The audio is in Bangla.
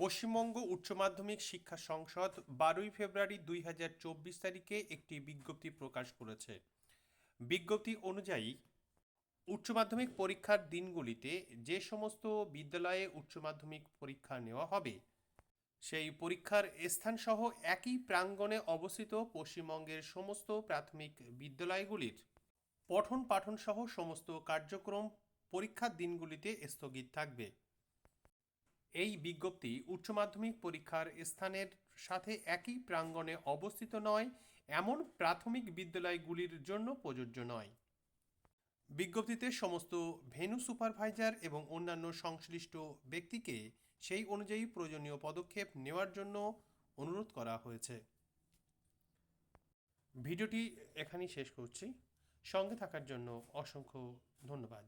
পশ্চিমবঙ্গ উচ্চ মাধ্যমিক শিক্ষা সংসদ বারোই ফেব্রুয়ারি দুই হাজার চব্বিশ তারিখে একটি বিজ্ঞপ্তি প্রকাশ করেছে। বিজ্ঞপ্তি অনুযায়ী, উচ্চ মাধ্যমিক পরীক্ষার দিনগুলিতে যে সমস্ত বিদ্যালয়ে উচ্চ মাধ্যমিক পরীক্ষা নেওয়া হবে, সেই পরীক্ষার স্থানসহ একই প্রাঙ্গণে অবস্থিত পশ্চিমবঙ্গের সমস্ত প্রাথমিক বিদ্যালয়গুলির পঠন পাঠন সহ সমস্ত কার্যক্রম পরীক্ষার দিনগুলিতে স্থগিত থাকবে। এই বিজ্ঞপ্তি উচ্চ মাধ্যমিক পরীক্ষার স্থানের সাথে একই প্রাঙ্গণে অবস্থিত নয়, এমন প্রাথমিক বিদ্যালয়গুলির জন্য প্রযোজ্য নয়। বিজ্ঞপ্তিতে সমস্ত ভেনু সুপারভাইজার এবং অন্যান্য সংশ্লিষ্ট ব্যক্তিকে সেই অনুযায়ী প্রয়োজনীয় পদক্ষেপ নেওয়ার জন্য অনুরোধ করা হয়েছে। ভিডিওটি এখানেই শেষ করছি। সঙ্গে থাকার জন্য অসংখ্য ধন্যবাদ।